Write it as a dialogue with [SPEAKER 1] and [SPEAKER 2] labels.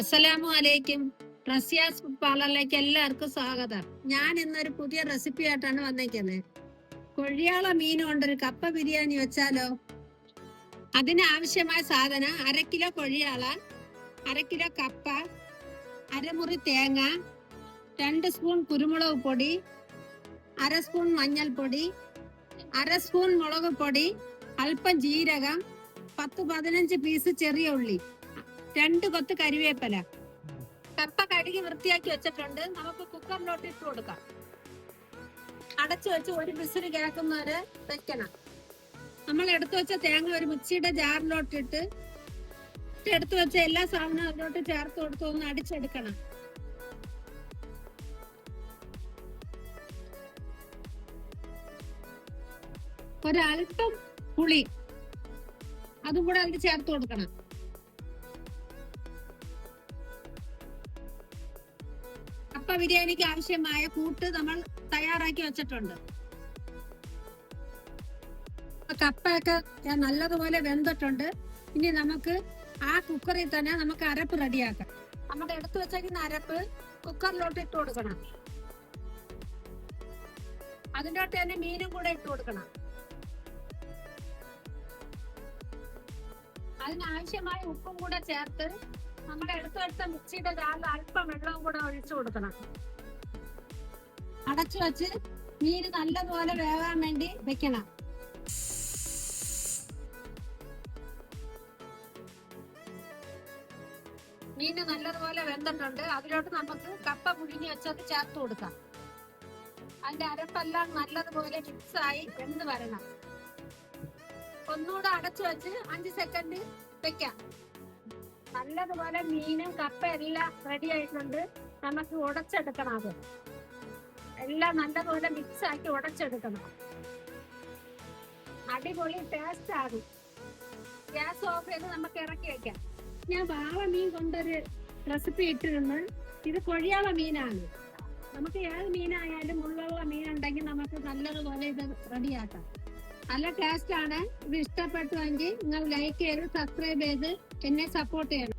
[SPEAKER 1] അസ്സലാമു അലൈക്കും. റസിയാസ് പാർലറിലേക്ക് എല്ലാവർക്കും സ്വാഗതം. ഞാൻ ഇന്നൊരു പുതിയ റെസിപ്പി ആയിട്ടാണ് വന്നേക്കുന്നത്. കൊഴിയാള മീൻ കൊണ്ടൊരു കപ്പ ബിരിയാണി വെച്ചാലോ? അതിന് ആവശ്യമായ സാധനം അര കിലോ കൊഴിയാള അര കിലോ കപ്പ അരമുറി തേങ്ങ രണ്ട് സ്പൂൺ കുരുമുളക് പൊടി അര സ്പൂൺ മഞ്ഞൾപ്പൊടി അര സ്പൂൺ മുളക് പൊടി അല്പം ജീരകം പത്ത് പതിനഞ്ച് പീസ് ചെറിയ ഉള്ളി. രണ്ട് കൊത്ത് കരിവേപ്പില. കപ്പ കഴുകി വൃത്തിയാക്കി വെച്ചിട്ടുണ്ട്. നമുക്ക് കുക്കറിലോട്ട് ഇട്ട് കൊടുക്കാം. അടച്ചു വെച്ച് ഒരു വിസിൽ കേൾക്കുന്നവരെ വെക്കണം. നമ്മൾ എടുത്തു വെച്ച തേങ്ങ ഒരു മിക്സിയുടെ ജാറിലോട്ടിട്ട് എടുത്തു വെച്ച എല്ലാ സാധനവും അതിലോട്ട് ചേർത്ത് കൊടുത്തു ഒന്ന് അടിച്ചെടുക്കണം. ഒരല്പം പുളി. അതും കൂടെ അതിൽ ചേർത്ത് കൊടുക്കണം. കപ്പ ബിരിയാണിക്ക് ആവശ്യമായ കൂട്ട് നമ്മൾ തയ്യാറാക്കി വെച്ചിട്ടുണ്ട്. കപ്പയൊക്കെ നല്ലതുപോലെ വെന്തിട്ടുണ്ട്. ഇനി നമുക്ക് ആ കുക്കറിൽ തന്നെ നമുക്ക് അരപ്പ് റെഡിയാക്കാം. നമ്മുടെ എടുത്തു വെച്ചേക്കുന്ന അരപ്പ് കുക്കറിലോട്ട് ഇട്ട് കൊടുക്കണം. അതിലോട്ട് തന്നെ മീനും കൂടെ ഇട്ട് കൊടുക്കണം. അതിനാവശ്യമായ ഉപ്പും കൂടെ ചേർത്ത് നമ്മുടെ എടുത്തെടുത്ത മിക്സിയുടെ ജാറിൽ അല്പം വെള്ളവും കൂടെ ഒഴിച്ചു കൊടുക്കണം. അടച്ചു വെച്ച് നീര് നല്ലതുപോലെ വേവാൻ വേണ്ടി വെക്കണം. മീന് നല്ലതുപോലെ വെന്തിട്ടുണ്ട്. അതിലോട്ട് നമുക്ക് കപ്പ പുഴുങ്ങി വെച്ചത് ചേർത്ത് കൊടുക്കാം. അതിന്റെ അരപ്പെല്ലാം നല്ലതുപോലെ ആയി വെന്ത് വരണം. ഒന്നുകൂടെ അടച്ചു വെച്ച് അഞ്ച് സെക്കൻഡ് വെക്കാം. നല്ലതുപോലെ മീനും കപ്പ എല്ലാം റെഡി ആയിട്ടുണ്ട്. നമുക്ക് ഉടച്ചെടുക്കണം അത്. എല്ലാം നല്ലതുപോലെ മിക്സ് ആക്കി ഉടച്ചെടുക്കണം. അടിപൊളി ടേസ്റ്റ് ആകും ഗ്യാസ് ഓഫ് ചെയ്ത് നമുക്ക് ഇറക്കി വെക്കാം. ഞാൻ വാള മീൻ കൊണ്ടൊരു റെസിപ്പി ഇട്ടിരുന്നു. ഇത് കൊഴിയാള മീനാണ്. നമുക്ക് ഏത് മീനായാലും മുള്ളുള്ള മീൻ ഉണ്ടെങ്കിൽ നമുക്ക് നല്ലതുപോലെ ഇത് റെഡിയാക്കാം നല്ല ടേസ്റ്റ് ആണ്. ഇത് ഇഷ്ടപ്പെട്ടുവെങ്കിൽ നിങ്ങൾ ലൈക്ക് ചെയ്ത് സബ്സ്ക്രൈബ് ചെയ്ത് എന്നെ സപ്പോർട്ട് ചെയ്യണം.